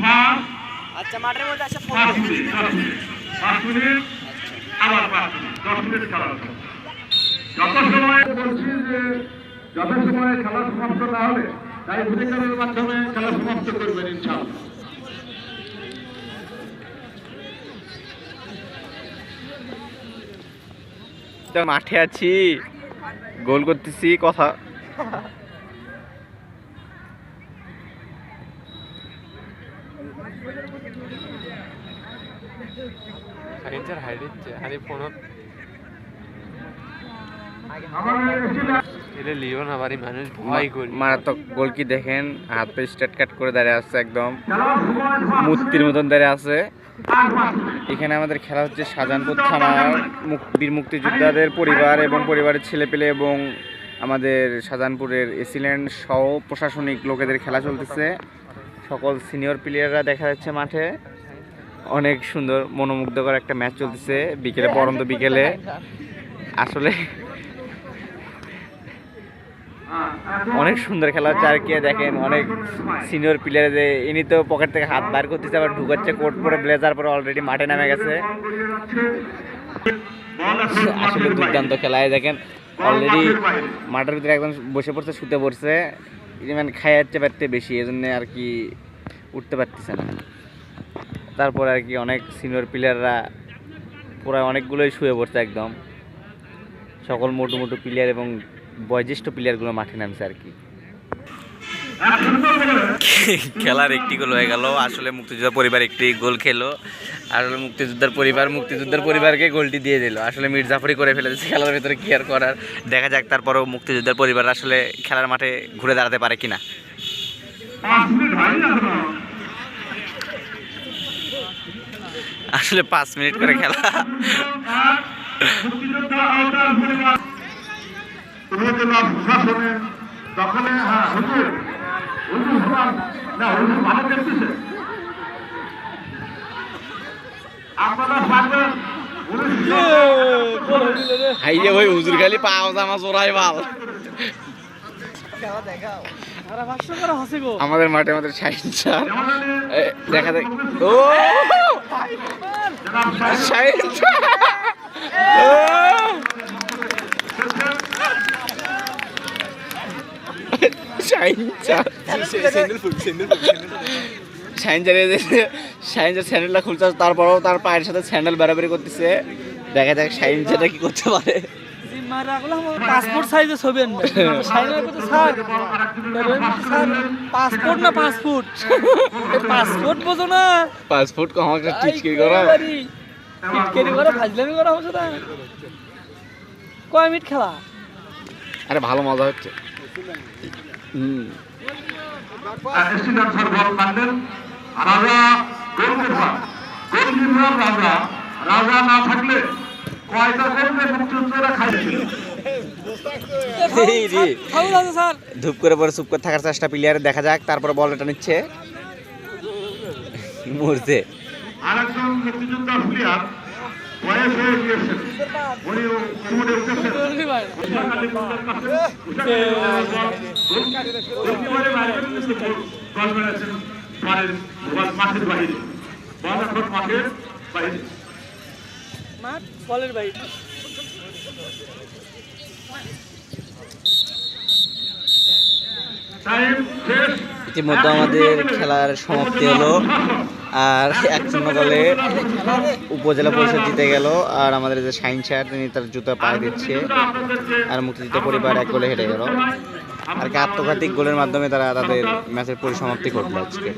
পাঁচ আচ্ছা মাঠের মধ্যে আসে পাঁচ মিনিট পাঁচ মিনিট। আবার পাঁচ মিনিট দশ মিনিট খেলা যত সময় বলছি যে যত সময় খেলা সমাপ্ত না হলে তাই ভূমিকারের মাধ্যমে খেলা সমাপ্ত করবেন ইনশাআল্লাহ। মাঠে আছি গোল করতেছি কথা। আরে ফোনত। আমাদের এসেছিলেন এটা লিও না বাড়ি মানুষ ভয় করি। মারাত্মক গোল কি দেখেন? হাত পে স্ট্রেট কাট করে দাঁড়িয়ে আছে একদম। মূর্তির মতন দাঁড়িয়ে আছে। এখানে আমাদের খেলা হচ্ছে শাহজাহানপুর থানার বীর মুক্তিযোদ্ধাদের পরিবার এবং পরিবারের ছেলেপেলে এবং আমাদের শাহজাহানপুরের এসিল্যান্ড সহ প্রশাসনিক লোকেদের খেলা চলতেছে। সকল সিনিয়র প্লেয়াররা দেখা যাচ্ছে মাঠে। অনেক সুন্দর, মনোমুগ্ধকর একটা ম্যাচ চলতেছে বিকেলে পরন্ত বিকেলে। আসলে অনেক সুন্দর খেলা হচ্ছে। আর কি দেখেন, অনেক সিনিয়র প্লেয়ার যে ইনি তো পকেট থেকে হাত বার করতেছে, আবার ঢুকাচ্ছে কোট পরে ব্লেজার পরে অলরেডি মাঠে নেমে গেছে। আসলে দুর্দান্ত খেলায় দেখেন। অলরেডি মাঠের ভিতরে একদম বসে পড়ছে, শুতে পড়ছে। মানে খাই যাচ্ছে পারতে বেশি এই জন্য আর কি উঠতে পারতেছে না। তারপর আর কি অনেক সিনিয়র প্লেয়াররা পুরো অনেকগুলোই শুয়ে পড়ছে একদম। সকল মোটু মোটু প্লেয়ার এবং বয়োজ্যেষ্ঠ প্লেয়ারগুলো মাঠে নামছে আর কি। খেলার একটি গোল হয়ে গেল আসলে মুক্তিযোদ্ধা পরিবার একটি গোল খেলো। আসলে মুক্তিযোদ্ধার পরিবার মুক্তিযোদ্ধার পরিবারকে গোলটি দিয়ে দিল। আসলে মির্জাফরি করে ফেলেছে খেলার ভিতরে কি আর করার? দেখা যাক তারপরেও মুক্তিযোদ্ধার পরিবার আসলে খেলার মাঠে ঘুরে দাঁড়াতে পারে কিনা পাঁচ মিনিট হয়নি এখনও আসলে পাঁচ মিনিট করে খেলা। হাইয়ে ওই হুজুর খালি পাও জামা চোরাই ভালো আমাদের মাঠে আমাদের এ, দেখা দেখ ও! শাহিন স্যার ও! শাহিন স্যার শাহিন স্যার এই যে- শাহিন স্যার স্যান্ডেলটা খুলছে, তারপরেও তার পায়ের সাথে স্যান্ডেল বেড়াবেড়ি করতেছে। দেখা যাক চাটা কি করতে পারে। পাসপোর্ট সাইজে ছবি আনবে। সাইনার কত স্যার। স্যার পাসপোর্ট না পাসপোর্ট পাসপোর্ট বোঝো না। পাসপোর্ট কম একটা টিচকির করা। টিটকেরি করে ফাজলামি করা হচ্ছে না কয় মিনিট খেলা? আরে ভালো মজা হচ্ছে। হুম। রাজা না থাকলে ধূপ করে পরে চুপ করে থাকার চেষ্টা প্লেয়ার দেখা যাক, তারপরে বলটা নিচ্ছে। বল মাঠের বাইরে বল মাঠের বাইরে বলের ইতিমধ্যে আমাদের খেলার সমাপ্তি হলো। আর এক শূন্য গোলে উপজেলা পরিষদ জিতে গেল। আর আমাদের যে সাইন স্যার, তিনি তার জুতা পায়ে দিচ্ছে। আর মুক্তিযুদ্ধ পরিবার এক গোলে হেরে গেল। আর কি আত্মঘাতিক গোলের মাধ্যমে তারা তাদের ম্যাচের পরিসমাপ্তি ঘটলো আজকে।